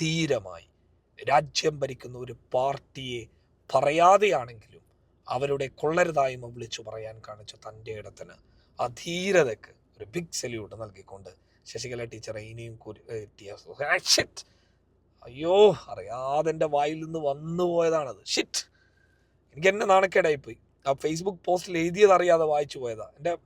ധീരമായി. രാജ്യം ഭരിക്കുന്ന ഒരു പാർട്ടിയെ പറയാതെയാണെങ്കിലും അവരുടെ കൊള്ളരുതായ്മ വിളിച്ചു പറയാൻ കാണിച്ച തന്റെ ഇടത്തിന് ആ ധീരതയ്ക്ക് ഒരു ബിഗ് സല്യൂട്ട് നൽകിക്കൊണ്ട് ശശികല ടീച്ചറെ ഇനിയും ആ, shit. അയ്യോ അറിയാതെ എന്റെ വായിൽ നിന്ന് വന്നു പോയതാണത്. ഷിറ്റ് എനിക്ക് എന്നെ നാണക്കേടായിപ്പോയി. ആ ഫേസ്ബുക്ക് പോസ്റ്റിൽ എഴുതിയത് അറിയാതെ വായിച്ചു പോയതാണ് എന്റെ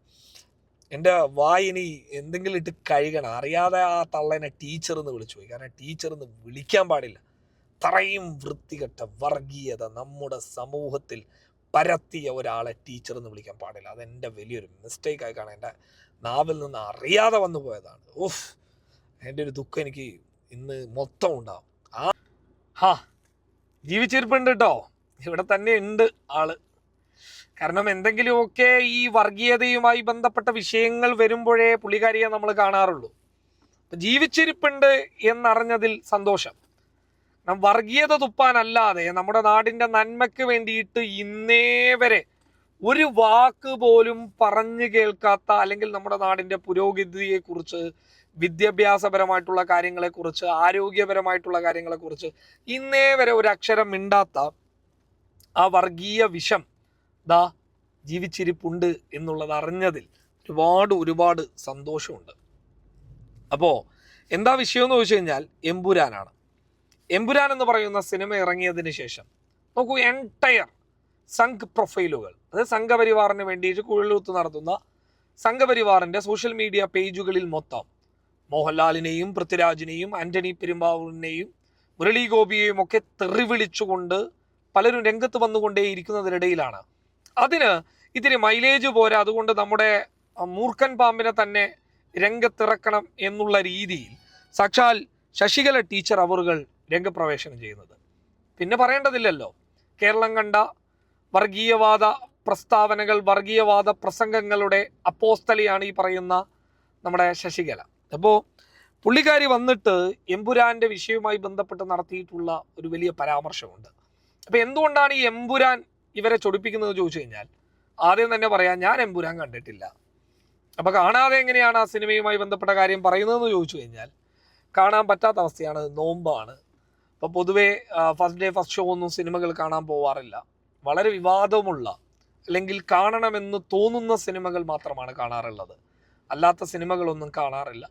എന്റെ വായിനി എന്തെങ്കിലും ഇട്ട് കഴുകണം. അറിയാതെ ആ തള്ളേനെ ടീച്ചർ എന്ന് വിളിച്ചു പോയി. കാരണം ടീച്ചർ എന്ന് വിളിക്കാൻ പാടില്ല. അത്രയും വൃത്തികെട്ട വർഗീയത നമ്മുടെ സമൂഹത്തിൽ പരത്തിയ ഒരാളെ ടീച്ചർ എന്ന് വിളിക്കാൻ പാടില്ല. അതെന്റെ വലിയൊരു മിസ്റ്റേക്കായി കാണാൻ എന്റെ നാവിൽ നിന്ന് അറിയാതെ വന്നു പോയതാണ്. ഓഫ് എന്റെ ഒരു ദുഃഖം എനിക്ക് ഇന്ന് മൊത്തം ഉണ്ടാവും. ആ ഹാ. ജീവിച്ചിരിപ്പുണ്ട് കേട്ടോ ഇവിടെ തന്നെ ഉണ്ട് ആൾ. കാരണം എന്തെങ്കിലുമൊക്കെ ഈ വർഗീയതയുമായി ബന്ധപ്പെട്ട വിഷയങ്ങൾ വരുമ്പോഴേ പുള്ളിക്കാരിയെ നമ്മൾ കാണാറുള്ളൂ. ജീവിച്ചിരിപ്പുണ്ട് എന്നറിഞ്ഞതിൽ സന്തോഷം. വർഗീയത തുപ്പാനല്ലാതെ നമ്മുടെ നാടിന്റെ നന്മയ്ക്ക് വേണ്ടിയിട്ട് ഇന്നേ വരെ ഒരു വാക്ക് പോലും പറഞ്ഞു കേൾക്കാത്ത അല്ലെങ്കിൽ നമ്മുടെ നാടിന്റെ പുരോഗതിയെക്കുറിച്ച് വിദ്യാഭ്യാസപരമായിട്ടുള്ള കാര്യങ്ങളെക്കുറിച്ച് ആരോഗ്യപരമായിട്ടുള്ള കാര്യങ്ങളെക്കുറിച്ച് ഇന്നേ വരെ ഒരു അക്ഷരം മിണ്ടാത്ത ആ വർഗീയ വിഷം ദാ ജീവിച്ചിരിപ്പുണ്ട് എന്നുള്ളത് അറിഞ്ഞതിൽ ഒരുപാട് ഒരുപാട് സന്തോഷമുണ്ട്. അപ്പോൾ എന്താ വിഷയം എന്ന് ചോദിച്ചു കഴിഞ്ഞാൽ എമ്പുരാനാണ്. എമ്പുരാൻ എന്ന് പറയുന്ന സിനിമ ഇറങ്ങിയതിന് ശേഷം നോക്കൂ എൻടയർ സംഘ് പ്രൊഫൈലുകൾ അതായത് സംഘപരിവാറിന് വേണ്ടിയിട്ട് കുഴലൂത്ത് നടത്തുന്ന സംഘപരിവാറിന്റെ സോഷ്യൽ മീഡിയ പേജുകളിൽ മൊത്തം മോഹൻലാലിനെയും പൃഥ്വിരാജിനെയും ആന്റണി പെരുമ്പാവൂരിനെയും മുരളി ഗോപിയെയും ഒക്കെ തെറി വിളിച്ചുകൊണ്ട് പലരും രംഗത്ത് വന്നുകൊണ്ടേയിരിക്കുന്നതിനിടയിലാണ് അതിന് ഇത്തിരി മൈലേജ് പോരാ. അതുകൊണ്ട് നമ്മുടെ മൂർഖൻ പാമ്പിനെ തന്നെ രംഗത്തിറക്കണം എന്നുള്ള രീതിയിൽ സാക്ഷാൽ ശശികല ടീച്ചർ അവറുകൾ രംഗപ്രവേശനം ചെയ്യുന്നത്. പിന്നെ പറയേണ്ടതില്ലല്ലോ. കേരളം കണ്ട വർഗീയവാദ പ്രസ്താവനകൾ വർഗീയവാദ പ്രസംഗങ്ങളുടെ അപ്പോസ്തലിയാണ് ഈ പറയുന്ന നമ്മുടെ ശശികല. അപ്പോൾ പുള്ളിക്കാരി വന്നിട്ട് എമ്പുരാന്റെ വിഷയവുമായി ബന്ധപ്പെട്ട് നടത്തിയിട്ടുള്ള ഒരു വലിയ പരാമർശമുണ്ട്. അപ്പൊ എന്തുകൊണ്ടാണ് ഈ എമ്പുരാൻ ഇവരെ ചൊടിപ്പിക്കുന്നത് ചോദിച്ചു കഴിഞ്ഞാൽ ആദ്യം തന്നെ പറയാം ഞാൻ എമ്പുരാൻ കണ്ടിട്ടില്ല. അപ്പൊ കാണാതെ എങ്ങനെയാണ് ആ സിനിമയുമായി ബന്ധപ്പെട്ട കാര്യം പറയുന്നതെന്ന് ചോദിച്ചു കഴിഞ്ഞാൽ കാണാൻ പറ്റാത്ത അവസ്ഥയാണ് നോമ്പാണ്. അപ്പൊ പൊതുവെ ഫസ്റ്റ് ഡേ ഫസ്റ്റ് ഷോ ഒന്നും സിനിമകൾ കാണാൻ പോവാറില്ല. വളരെ വിവാദമുള്ള അല്ലെങ്കിൽ കാണണമെന്ന് തോന്നുന്ന സിനിമകൾ മാത്രമാണ് കാണാറുള്ളത്. അല്ലാത്ത സിനിമകളൊന്നും കാണാറില്ല.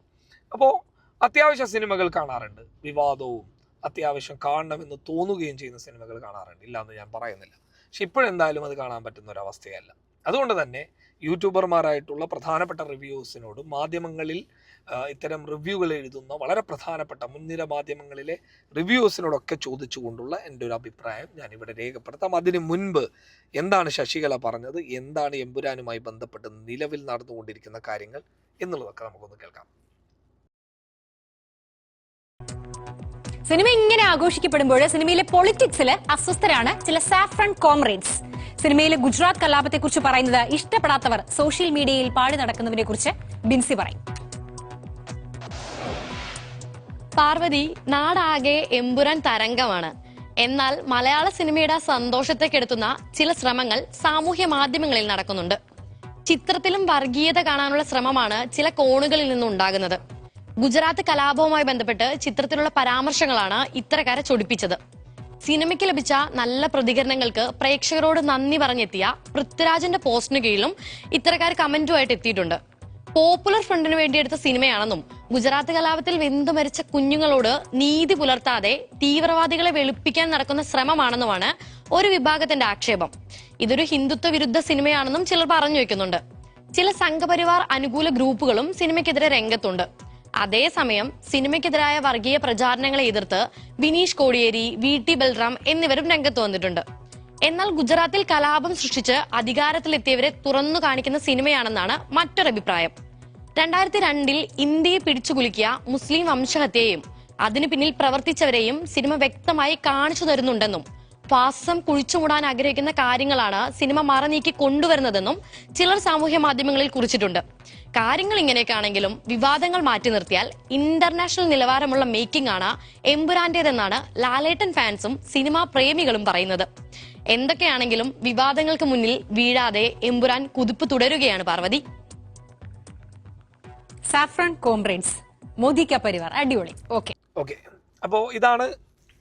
അപ്പോൾ അത്യാവശ്യ സിനിമകൾ കാണാറുണ്ട്. വിവാദവും അത്യാവശ്യം കാണണമെന്ന് തോന്നുകയും ചെയ്യുന്ന സിനിമകൾ കാണാറുണ്ട്. ഇല്ലാന്ന് ഞാൻ പറയുന്നില്ല. പക്ഷെ ഇപ്പോഴെന്തായാലും അത് കാണാൻ പറ്റുന്ന ഒരു അവസ്ഥയല്ല. അതുകൊണ്ട് തന്നെ യൂട്യൂബർമാരായിട്ടുള്ള പ്രധാനപ്പെട്ട റിവ്യൂസിനോട് മാധ്യമങ്ങളിൽ ഇത്തരം റിവ്യൂകൾ എഴുതുന്ന വളരെ പ്രധാനപ്പെട്ട മുൻനിര മാധ്യമങ്ങളിലെ റിവ്യൂസിനോടൊക്കെ ചോദിച്ചുകൊണ്ടുള്ള എന്റെ ഒരു അഭിപ്രായം ഞാൻ ഇവിടെ രേഖപ്പെടുത്താം. അതിന് മുൻപ് എന്താണ് ശശികല പറഞ്ഞത്? എന്താണ് എമ്പുരാനുമായി ബന്ധപ്പെട്ട് നിലവിൽ നടന്നുകൊണ്ടിരിക്കുന്ന കാര്യങ്ങൾ എന്നുള്ളതൊക്കെ നമുക്കൊന്ന് കേൾക്കാം. സിനിമ ഇങ്ങനെ ആഘോഷിക്കപ്പെടുമ്പോൾ സിനിമയിലെ പൊളിറ്റിക്സിൽ അസ്വസ്ഥരാണ് ചില സാഫ്രൺ കോംറേഡ്സ്. സിനിമയിലെ ഗുജറാത്ത് കലാപത്തെ കുറിച്ച് പറയുന്നത് ഇഷ്ടപ്പെടാത്തവർ സോഷ്യൽ മീഡിയയിൽ പാടി നടക്കുന്നതിനെ കുറിച്ച് ബിൻസി പറയും. പാർവതി നാടാകെ എമ്പുരാൻ തരംഗമാണ്. എന്നാൽ മലയാള സിനിമയുടെ സന്തോഷത്തെ കെടുത്തുന്ന ചില ശ്രമങ്ങൾ സാമൂഹ്യ മാധ്യമങ്ങളിൽ നടക്കുന്നുണ്ട്. ചിത്രത്തിലും വർഗീയത കാണാനുള്ള ശ്രമമാണ് ചില കോണുകളിൽ നിന്നുണ്ടാകുന്നത്. ഗുജറാത്ത് കലാപവുമായി ബന്ധപ്പെട്ട് ചിത്രത്തിലുള്ള പരാമർശങ്ങളാണ് ഇത്തരക്കാരെ ചൊടിപ്പിച്ചത്. സിനിമയ്ക്ക് ലഭിച്ച നല്ല പ്രതികരണങ്ങൾക്ക് പ്രേക്ഷകരോട് നന്ദി പറഞ്ഞെത്തിയ പൃഥ്വിരാജിന്റെ പോസ്റ്റിന് കീഴിലും ഇത്തരക്കാർ കമന്റുമായിട്ട് എത്തിയിട്ടുണ്ട്. പോപ്പുലർ ഫ്രണ്ടിന് വേണ്ടി എടുത്ത സിനിമയാണെന്നും ഗുജറാത്ത് കലാപത്തിൽ വെന്തു മരിച്ച കുഞ്ഞുങ്ങളോട് നീതി പുലർത്താതെ തീവ്രവാദികളെ വെളുപ്പിക്കാൻ നടക്കുന്ന ശ്രമമാണെന്നുമാണ് ഒരു വിഭാഗത്തിന്റെ ആക്ഷേപം. ഇതൊരു ഹിന്ദുത്വ വിരുദ്ധ സിനിമയാണെന്നും ചിലർ പറഞ്ഞു വെക്കുന്നുണ്ട്. ചില സംഘപരിവാർ അനുകൂല ഗ്രൂപ്പുകളും സിനിമയ്ക്കെതിരെ രംഗത്തുണ്ട്. അതേസമയം സിനിമയ്ക്കെതിരായ വർഗീയ പ്രചാരണങ്ങളെ എതിർത്ത് വിനീഷ് കോടിയേരി വി ടി ബൽറാം എന്നിവരും രംഗത്ത് വന്നിട്ടുണ്ട്. എന്നാൽ ഗുജറാത്തിൽ കലാപം സൃഷ്ടിച്ച് അധികാരത്തിലെത്തിയവരെ തുറന്നു കാണിക്കുന്ന സിനിമയാണെന്നാണ് മറ്റൊരഭിപ്രായം. രണ്ടായിരത്തി രണ്ടിൽ ഇന്ത്യയെ പിടിച്ചുകുലുക്കിയ മുസ്ലിം വംശഹത്യയെയും അതിനു പിന്നിൽ പ്രവർത്തിച്ചവരെയും സിനിമ വ്യക്തമായി കാണിച്ചു തരുന്നുണ്ടെന്നും ഫാസം കുഴിച്ചുമൂടാൻ ആഗ്രഹിക്കുന്ന കാര്യങ്ങളാണ് സിനിമ മറനീക്കി കൊണ്ടുവരുന്നതെന്നും ചിലർ സാമൂഹ്യ മാധ്യമങ്ങളിൽ കുറിച്ചിട്ടുണ്ട്. കാര്യങ്ങൾ ഇങ്ങനെയൊക്കെയാണെങ്കിലും വിവാദങ്ങൾ മാറ്റി നിർത്തിയാൽ ഇന്റർനാഷണൽ നിലവാരമുള്ള മേക്കിംഗ് ആണ് എമ്പുരാന്റേതെന്നാണ് ലാലേട്ടൻ ഫാൻസും സിനിമാ പ്രേമികളും പറയുന്നത്. എന്തൊക്കെയാണെങ്കിലും വിവാദങ്ങൾക്ക് മുന്നിൽ വീഴാതെ എമ്പുരാൻ കുതിപ്പ് തുടരുകയാണ് പാർവതി. സാഫ്രൺ മോദി പരിവാർ അടിപൊളി. ഓക്കെ ഓക്കെ അപ്പോൾ ഇതാണ്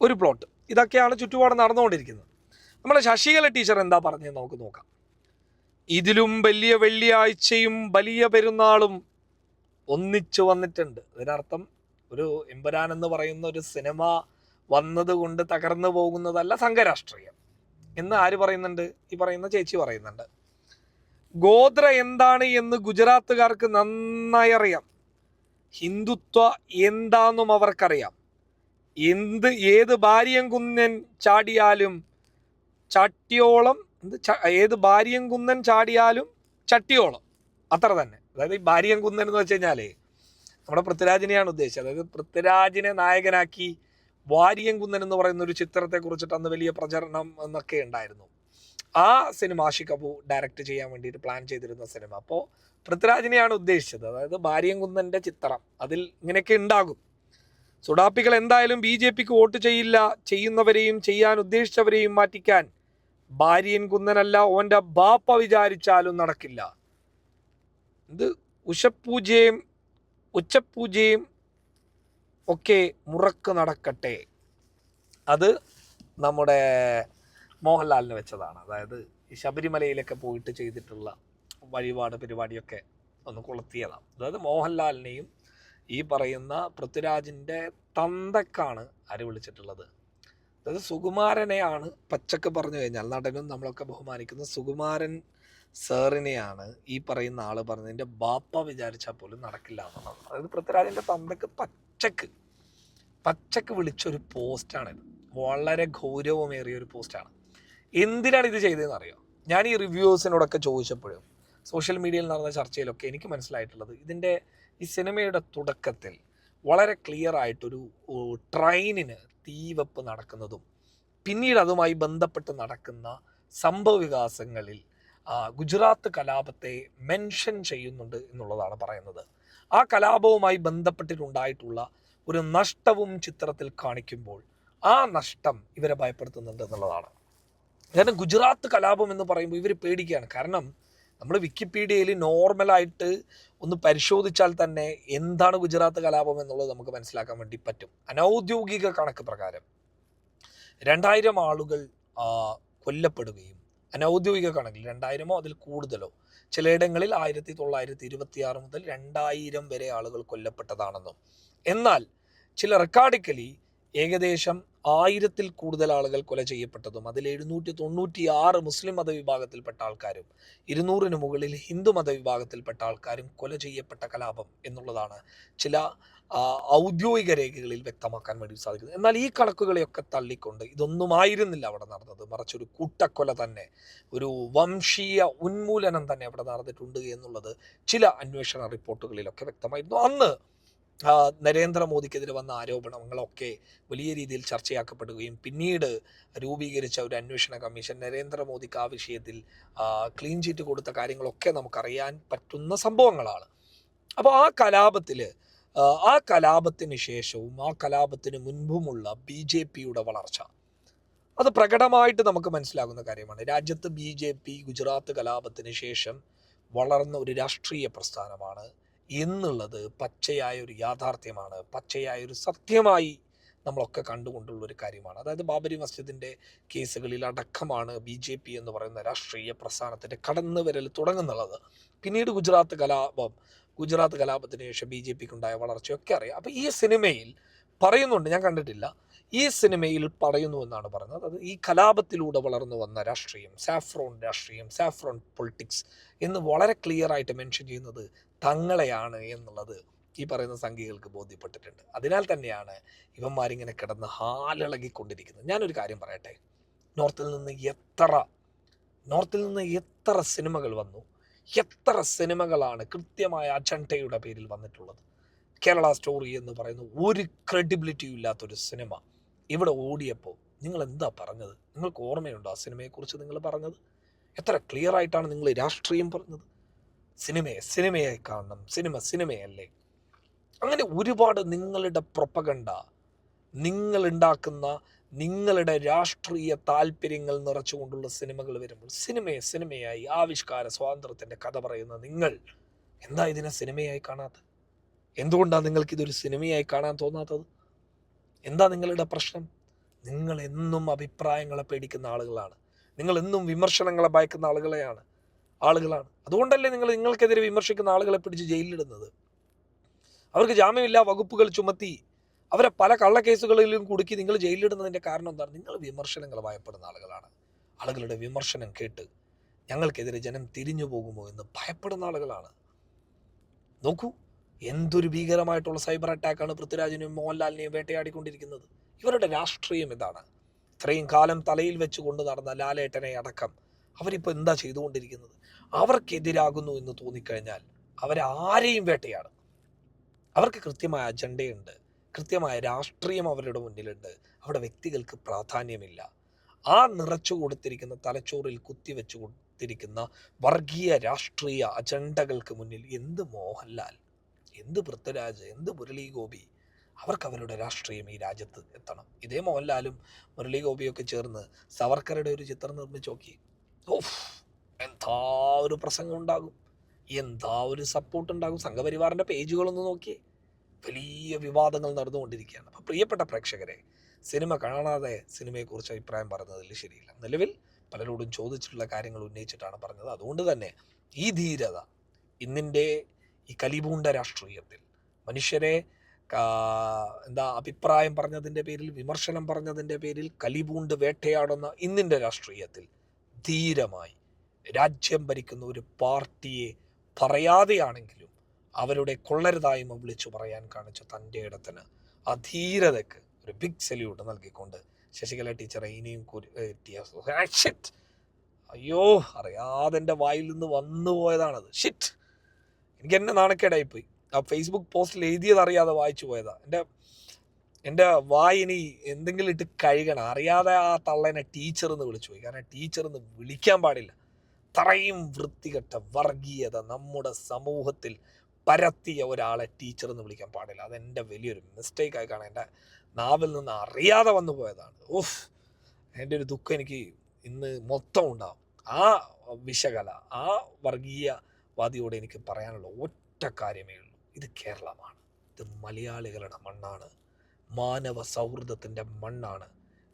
ഒരു പ്ലോട്ട് ഇതൊക്കെയാണ് ചുറ്റുപാട് നടന്നുകൊണ്ടിരിക്കുന്നത്. നമ്മുടെ ശശികല ടീച്ചർ എന്താ പറഞ്ഞത് നമുക്ക് നോക്കാം. ഇതിലും വലിയ വെള്ളിയാഴ്ചയും വലിയ പെരുന്നാളും ഒന്നിച്ചു വന്നിട്ടുണ്ട്. അതിനർത്ഥം ഒരു എമ്പുരാൻ എന്ന് പറയുന്ന ഒരു സിനിമ വന്നതുകൊണ്ട് തകർന്നു പോകുന്നതല്ല സംഘരാഷ്ട്രീയം. എന്ന് ആര് പറയുന്നുണ്ട്? ഈ പറയുന്ന ചേച്ചി പറയുന്നുണ്ട്. ഗോത്ര എന്താണ് എന്ന് ഗുജറാത്തുകാർക്ക് നന്നായി അറിയാം. ഹിന്ദുത്വ എന്താണെന്നും അവർക്കറിയാം. എന്ത് ഏത് ഭാര്യം കുന്നൻ ചാടിയാലും ചട്ടിയോളം ഏത് ഭാര്യം കുന്നൻ ചാടിയാലും ചട്ടിയോളം. അത്ര തന്നെ. അതായത് ഈ ഭാര്യം കുന്നൻ എന്ന് വെച്ച് കഴിഞ്ഞാലേ നമ്മുടെ പൃഥ്വിരാജിനെയാണ് ഉദ്ദേശിച്ചത്. അതായത് പൃഥ്വിരാജിനെ നായകനാക്കി വാരിയം കുന്നൻ എന്ന് പറയുന്ന ഒരു ചിത്രത്തെ കുറിച്ചിട്ട് അന്ന് വലിയ പ്രചരണം എന്നൊക്കെ ഉണ്ടായിരുന്നു. ആ സിനിമ ആഷിക് അബു ഡയറക്റ്റ് ചെയ്യാൻ വേണ്ടിയിട്ട് പ്ലാൻ ചെയ്തിരുന്ന സിനിമ. അപ്പോൾ പൃഥ്വിരാജിനെയാണ് ഉദ്ദേശിച്ചത്. അതായത് ഭാര്യം കുന്നന്റെ ചിത്രം അതിൽ ഇങ്ങനെയൊക്കെ ഉണ്ടാകും. സുഡാപ്പികൾ എന്തായാലും ബി ജെ പിക്ക് വോട്ട് ചെയ്യില്ല. ചെയ്യുന്നവരെയും ചെയ്യാൻ ഉദ്ദേശിച്ചവരെയും മാറ്റിക്കാൻ ഭാര്യൻ കുന്നനല്ല ഓന്റെ ബാപ്പ വിചാരിച്ചാലും നടക്കില്ല. ഇത് ഉഷപ്പൂജയും ഉച്ചപ്പൂജയും ഒക്കെ മുറക്ക് നടക്കട്ടെ. അത് നമ്മുടെ മോഹൻലാലിന് വെച്ചതാണ്. അതായത് ഈ ശബരിമലയിലൊക്കെ പോയിട്ട് ചെയ്തിട്ടുള്ള വഴിപാട് പരിപാടിയൊക്കെ ഒന്ന് കൊളുത്തിയതാണ്. അതായത് മോഹൻലാലിനെയും ഈ പറയുന്ന പൃഥ്വിരാജിന്റെ തന്തക്കാണ് ആര് വിളിച്ചിട്ടുള്ളത്? അതായത് സുകുമാരനെയാണ് പച്ചക്ക് പറഞ്ഞു കഴിഞ്ഞാൽ നടനും നമ്മളൊക്കെ ബഹുമാനിക്കുന്ന സുകുമാരൻ സാറിനെയാണ് ഈ പറയുന്ന ആൾ പറഞ്ഞതിന്റെ ബാപ്പ വിചാരിച്ചാൽ പോലും നടക്കില്ല എന്നുള്ളത്. അതായത് പൃഥ്വിരാജിന്റെ തന്തക്ക് പച്ചക്ക് പച്ചക്ക് വിളിച്ചൊരു പോസ്റ്റാണിത് വളരെ ഗൗരവമേറിയ ഒരു പോസ്റ്റാണ്. എന്തിനാണ് ഇത് ചെയ്തതെന്ന് അറിയോ? ഞാൻ ഈ റിവ്യൂസിനോടൊക്കെ ചോദിച്ചപ്പോഴും സോഷ്യൽ മീഡിയയിൽ നടന്ന ചർച്ചയിലൊക്കെ എനിക്ക് മനസ്സിലായിട്ടുള്ളത് ഇതിന്റെ ഈ സിനിമയുടെ തുടക്കത്തിൽ വളരെ ക്ലിയർ ആയിട്ടൊരു ട്രെയിനിന് തീവെപ്പ് നടക്കുന്നതും പിന്നീട് അതുമായി ബന്ധപ്പെട്ട് നടക്കുന്ന സംഭവ വികാസങ്ങളിൽ ഗുജറാത്ത് കലാപത്തെ മെൻഷൻ ചെയ്യുന്നുണ്ട് എന്നുള്ളതാണ് പറയുന്നത്. ആ കലാപവുമായി ബന്ധപ്പെട്ടിട്ടുണ്ടായിട്ടുള്ള ഒരു നഷ്ടവും ചിത്രത്തിൽ കാണിക്കുമ്പോൾ ആ നഷ്ടം ഇവരെ ഭയപ്പെടുത്തുന്നുണ്ട് എന്നുള്ളതാണ്. കാരണം ഗുജറാത്ത് കലാപം എന്ന് പറയുമ്പോൾ ഇവർ പേടിക്കുകയാണ്. കാരണം നമ്മൾ വിക്കിപീഡിയയിൽ നോർമലായിട്ട് ഒന്ന് പരിശോധിച്ചാൽ തന്നെ എന്താണ് ഗുജറാത്ത് കലാപം എന്നുള്ളത് നമുക്ക് മനസ്സിലാക്കാൻ വേണ്ടി പറ്റും. അനൗദ്യോഗിക കണക്ക് പ്രകാരം രണ്ടായിരം ആളുകൾ കൊല്ലപ്പെടുകയും അനൗദ്യോഗിക കണക്കിൽ രണ്ടായിരമോ അതിൽ കൂടുതലോ ചിലയിടങ്ങളിൽ ആയിരത്തി തൊള്ളായിരത്തി ഇരുപത്തി ആറ് മുതൽ രണ്ടായിരം വരെ ആളുകൾ കൊല്ലപ്പെട്ടതാണെന്നും. എന്നാൽ ചില റെക്കാർഡിക്കലി ഏകദേശം ആയിരത്തിൽ കൂടുതൽ ആളുകൾ കൊല ചെയ്യപ്പെട്ടതും അതിൽ എഴുന്നൂറ്റി തൊണ്ണൂറ്റി ആറ് മുസ്ലിം മതവിഭാഗത്തിൽപ്പെട്ട ആൾക്കാരും ഇരുന്നൂറിന് മുകളിൽ ഹിന്ദു മതവിഭാഗത്തിൽപ്പെട്ട ആൾക്കാരും കൊല ചെയ്യപ്പെട്ട കലാപം എന്നുള്ളതാണ് ചില ഔദ്യോഗിക രേഖകളിൽ വ്യക്തമാക്കാൻ വേണ്ടി സാധിക്കുന്നത്. എന്നാൽ ഈ കണക്കുകളെയൊക്കെ തള്ളിക്കൊണ്ട് ഇതൊന്നും ആയിരുന്നില്ല അവിടെ നടന്നത്. മറിച്ചൊരു കൂട്ടക്കൊല തന്നെ ഒരു വംശീയ ഉന്മൂലനം തന്നെ അവിടെ നടന്നിട്ടുണ്ട് എന്നുള്ളത് ചില അന്വേഷണ റിപ്പോർട്ടുകളിലൊക്കെ വ്യക്തമായിരുന്നു. അന്ന് നരേന്ദ്രമോദിക്കെതിരെ വന്ന ആരോപണങ്ങളൊക്കെ വലിയ രീതിയിൽ ചർച്ചയാക്കപ്പെടുകയും പിന്നീട് രൂപീകരിച്ച ഒരു അന്വേഷണ കമ്മീഷൻ നരേന്ദ്രമോദിക്ക് ആ വിഷയത്തിൽ ക്ലീൻ ചീറ്റ് കൊടുത്ത കാര്യങ്ങളൊക്കെ നമുക്കറിയാൻ പറ്റുന്ന സംഭവങ്ങളാണ്. അപ്പോൾ ആ കലാപത്തിൽ ആ കലാപത്തിന് ശേഷവും ആ കലാപത്തിന് മുൻപുമുള്ള ബി ജെ പിയുടെ വളർച്ച അത് പ്രകടമായിട്ട് നമുക്ക് മനസ്സിലാകുന്ന കാര്യമാണ്. രാജ്യത്ത് ബി ജെ പി ഗുജറാത്ത് കലാപത്തിന് ശേഷം വളർന്ന ഒരു രാഷ്ട്രീയ പ്രസ്ഥാനമാണ് എന്നുള്ളത് പച്ചയായ ഒരു യാഥാർത്ഥ്യമാണ്. പച്ചയായ ഒരു സത്യമായി നമ്മളൊക്കെ കണ്ടുകൊണ്ടുള്ള ഒരു കാര്യമാണ്. അതായത് ബാബരി മസ്ജിദിന്റെ കേസുകളിൽ അടക്കമാണ് ബി ജെ പി എന്ന് പറയുന്ന രാഷ്ട്രീയ പ്രസ്ഥാനത്തിന്റെ കടന്നു വരൽ തുടങ്ങുന്നുള്ളത്. പിന്നീട് ഗുജറാത്ത് കലാപം ഗുജറാത്ത് കലാപത്തിന് ശേഷം ബി ജെ പിക്ക് ഉണ്ടായ വളർച്ചയൊക്കെ അറിയാം. അപ്പോൾ ഈ സിനിമയിൽ പറയുന്നുണ്ട് ഞാൻ കണ്ടിട്ടില്ല ഈ സിനിമയിൽ പറയുന്നു എന്നാണ് പറയുന്നത്. അത് ഈ കലാപത്തിലൂടെ വളർന്നു വന്ന രാഷ്ട്രീയം സാഫ്രോൺ രാഷ്ട്രീയം സാഫ്രോൺ പൊളിറ്റിക്സ് എന്ന് വളരെ ക്ലിയർ ആയിട്ട് മെൻഷൻ ചെയ്യുന്നത് തങ്ങളെയാണ് എന്നുള്ളത് ഈ പറയുന്ന സംഖ്യകൾക്ക് ബോധ്യപ്പെട്ടിട്ടുണ്ട്. അതിനാൽ തന്നെയാണ് ഇവന്മാരിങ്ങനെ കിടന്ന് ഹാലിളകിക്കൊണ്ടിരിക്കുന്നത്. ഞാനൊരു കാര്യം പറയട്ടെ. നോർത്തിൽ നിന്ന് എത്ര നോർത്തിൽ നിന്ന് എത്ര സിനിമകൾ വന്നു? എത്ര സിനിമകളാണ് കൃത്യമായ അജണ്ടയുടെ പേരിൽ വന്നിട്ടുള്ളത്? കേരള സ്റ്റോറി എന്ന് പറയുന്ന ഒരു ക്രെഡിബിലിറ്റിയും ഇല്ലാത്തൊരു സിനിമ. ഇവിടെ ഓടിയപ്പോൾ നിങ്ങൾ എന്താ പറഞ്ഞത്? നിങ്ങൾക്ക് ഓർമ്മയുണ്ടോ ആ സിനിമയെക്കുറിച്ച് നിങ്ങൾ പറഞ്ഞത്? എത്ര ക്ലിയർ ആയിട്ടാണ് നിങ്ങൾ രാഷ്ട്രീയം പറഞ്ഞത്? സിനിമയെ സിനിമയായി കാണണം. സിനിമ സിനിമയല്ലേ? അങ്ങനെ ഒരുപാട് നിങ്ങളുടെ പ്രൊപ്പകണ്ട നിങ്ങളുണ്ടാക്കുന്ന നിങ്ങളുടെ രാഷ്ട്രീയ താല്പര്യങ്ങൾ നിറച്ചുകൊണ്ടുള്ള സിനിമകൾ വരുമ്പോൾ സിനിമയെ സിനിമയായി ആവിഷ്കാര സ്വാതന്ത്ര്യത്തിന്റെ കഥ പറയുന്ന നിങ്ങൾ എന്താ ഇതിനെ സിനിമയായി കാണാത്തത്? എന്തുകൊണ്ടാണ് നിങ്ങൾക്ക് ഇതൊരു സിനിമയായി കാണാൻ തോന്നാത്തത്? എന്താ നിങ്ങളുടെ പ്രശ്നം? നിങ്ങൾ എന്നും അഭിപ്രായങ്ങളെ പേടിക്കുന്ന ആളുകളാണ്. നിങ്ങൾ എന്നും വിമർശനങ്ങളെ ഭയക്കുന്ന ആളുകളെയാണ് ആളുകളാണ്. അതുകൊണ്ടല്ലേ നിങ്ങൾ നിങ്ങൾക്കെതിരെ വിമർശിക്കുന്ന ആളുകളെ പിടിച്ച് ജയിലിലിടുന്നത്? അവർക്ക് ജാമ്യമില്ല വകുപ്പുകൾ ചുമത്തി അവരെ പല കള്ളക്കേസുകളിലും കുടുക്കി നിങ്ങൾ ജയിലിലിടുന്നതിന്റെ കാരണം എന്താണ്? നിങ്ങൾ വിമർശനങ്ങൾ ഭയപ്പെടുന്ന ആളുകളാണ്. ആളുകളുടെ വിമർശനം കേട്ട് ഞങ്ങൾക്കെതിരെ ജനം തിരിഞ്ഞു പോകുമോ എന്ന് ഭയപ്പെടുന്ന ആളുകളാണ്. നോക്കൂ. എന്തൊരു ഭീകരമായിട്ടുള്ള സൈബർ അറ്റാക്കാണ് പൃഥ്വിരാജിനെയും മോഹൻലാലിനെയും വേട്ടയാടിക്കൊണ്ടിരിക്കുന്നത്? ഇവരുടെ രാഷ്ട്രീയം ഇതാണ്. ഇത്രയും കാലം തലയിൽ വെച്ച് കൊണ്ട് നടന്ന ലാലേട്ടനെ അടക്കം അവരിപ്പോൾ എന്താ ചെയ്തുകൊണ്ടിരിക്കുന്നത്? അവർക്കെതിരാകുന്നു എന്ന് തോന്നിക്കഴിഞ്ഞാൽ അവരാരെയും വേട്ടയാണ് അവർക്ക് കൃത്യമായ അജണ്ടയുണ്ട്. കൃത്യമായ രാഷ്ട്രീയം അവരുടെ മുന്നിലുണ്ട്. അവിടെ വ്യക്തികൾക്ക് പ്രാധാന്യമില്ല. ആ നിറച്ചു കൊടുത്തിരിക്കുന്ന തലച്ചോറിൽ കുത്തിവെച്ചു കൊടുത്തിരിക്കുന്ന വർഗീയ രാഷ്ട്രീയ അജണ്ടകൾക്ക് മുന്നിൽ എന്ത് മോഹൻലാൽ? എന്ത് പൃഥ്വിരാജ് എന്ത് മുരളി ഗോപി അവർക്ക് അവരുടെ രാഷ്ട്രീയം ഈ രാജ്യത്ത് എത്തണം. ഇതേ മോഹൻലാലും മുരളി ഗോപിയൊക്കെ ചേർന്ന് സവർക്കറുടെ ഒരു ചിത്രം നിർമ്മിച്ച് നോക്കി. ഓഫ് എന്താ ഒരു പ്രസംഗം ഉണ്ടാകും? എന്താ ഒരു സപ്പോർട്ട് ഉണ്ടാകും? സംഘപരിവാറിന്റെ പേജുകളൊന്ന് നോക്കിയേ വലിയ വിവാദങ്ങൾ നടന്നുകൊണ്ടിരിക്കുകയാണ്. അപ്പോൾ പ്രിയപ്പെട്ട പ്രേക്ഷകരെ സിനിമ കാണാതെ സിനിമയെക്കുറിച്ച് അഭിപ്രായം പറഞ്ഞതിൽ ശരിയില്ല. നിലവിൽ പലരോടും ചോദിച്ചിട്ടുള്ള കാര്യങ്ങൾ ഉന്നയിച്ചിട്ടാണ് പറഞ്ഞത്. അതുകൊണ്ട് തന്നെ ഈ ധീരത ഇന്നിന്റെ ഈ കലിപൂണ്ട രാഷ്ട്രീയത്തിൽ. മനുഷ്യരെ എന്താ അഭിപ്രായം പറഞ്ഞതിന്റെ പേരിൽ വിമർശനം പറഞ്ഞതിന്റെ പേരിൽ കലിപൂണ്ട് വേട്ടയാടുന്ന ഇന്നിന്റെ രാഷ്ട്രീയത്തിൽ ധീരമായി രാജ്യം ഭരിക്കുന്ന ഒരു പാർട്ടിയെ പറയാതെയാണെങ്കിലും അവരുടെ കൊള്ളരുതായ്മ വിളിച്ചു പറയാൻ കാണിച്ച തന്റെ ഇടത്തിന് ആ ധീരതയ്ക്ക് ഒരു ബിഗ് സല്യൂട്ട് നൽകിക്കൊണ്ട് ശശികല ടീച്ചറെ ഇനിയും shit. അയ്യോ അറിയാതെ എന്റെ വായിൽ നിന്ന് വന്നു പോയതാണത്. ഷിറ്റ് എനിക്ക് എന്നെ നാണക്കേടായിപ്പോയി. ആ ഫേസ്ബുക്ക് പോസ്റ്റിൽ എഴുതിയത് അറിയാതെ വായിച്ചു പോയതാ. എന്റെ എന്റെ വായി ഇനി എന്തെങ്കിലും ഇട്ട് കഴുകണം. അറിയാതെ ആ തള്ളേനെ ടീച്ചർ എന്ന് വിളിച്ചു പോയി. കാരണം ടീച്ചർ എന്ന് വിളിക്കാൻ പാടില്ല. അത്രയും വൃത്തികെട്ട വർഗീയത നമ്മുടെ സമൂഹത്തിൽ പരത്തിയ ഒരാളെ ടീച്ചർ എന്ന് വിളിക്കാൻ പാടില്ല. അതെന്റെ വലിയൊരു മിസ്റ്റേക്ക് ആയി കാണാൻ എന്റെ നാവിൽ നിന്ന് അറിയാതെ വന്നു പോയതാണ്. ഓഫ് എന്റെ ഒരു ദുഃഖം എനിക്ക് ഇന്ന് മൊത്തം ഉണ്ടാവും. ആ വിശകല ആ വർഗീയവാദിയോട് എനിക്ക് പറയാനുള്ള ഒറ്റ കാര്യമേ ഉള്ളൂ. ഇത് കേരളമാണ്. ഇത് മലയാളികളുടെ മണ്ണാണ്. മാനവ സൗഹൃദത്തിന്റെ മണ്ണാണ്.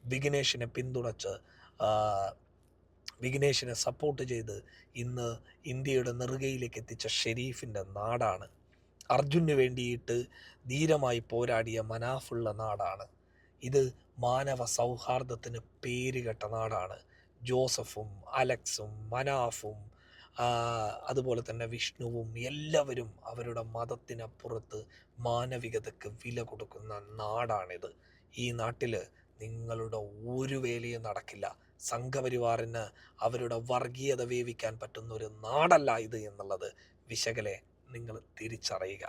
വിഘ്നേഷിനെ പിന്തുണച്ച് വിഘ്നേഷിനെ സപ്പോർട്ട് ചെയ്ത് ഇന്ന് ഇന്ത്യയുടെ നെറുകയിലേക്ക് എത്തിച്ച ഷെരീഫിന്റെ നാടാണ്. അർജുന് വേണ്ടിയിട്ട് ധീരമായി പോരാടിയ മനാഫുള്ള നാടാണ്. ഇത് മാനവ സൗഹാർദ്ദത്തിന് പേരുകെട്ട നാടാണ്. ജോസഫും അലക്സും മനാഫും അതുപോലെ തന്നെ വിഷ്ണുവും എല്ലാവരും അവരുടെ മതത്തിനപ്പുറത്ത് മാനവികതയ്ക്ക് വില കൊടുക്കുന്ന നാടാണിത്. ഈ നാട്ടിൽ നിങ്ങളുടെ ഒരു വേലയും നടക്കില്ല. സംഘപരിവാറിന് അവരുടെ വർഗീയത വേവിക്കാൻ പറ്റുന്ന ഒരു നാടല്ല ഇത് എന്നുള്ളത് വിശകലെ നിങ്ങൾ തിരിച്ചറിയുക.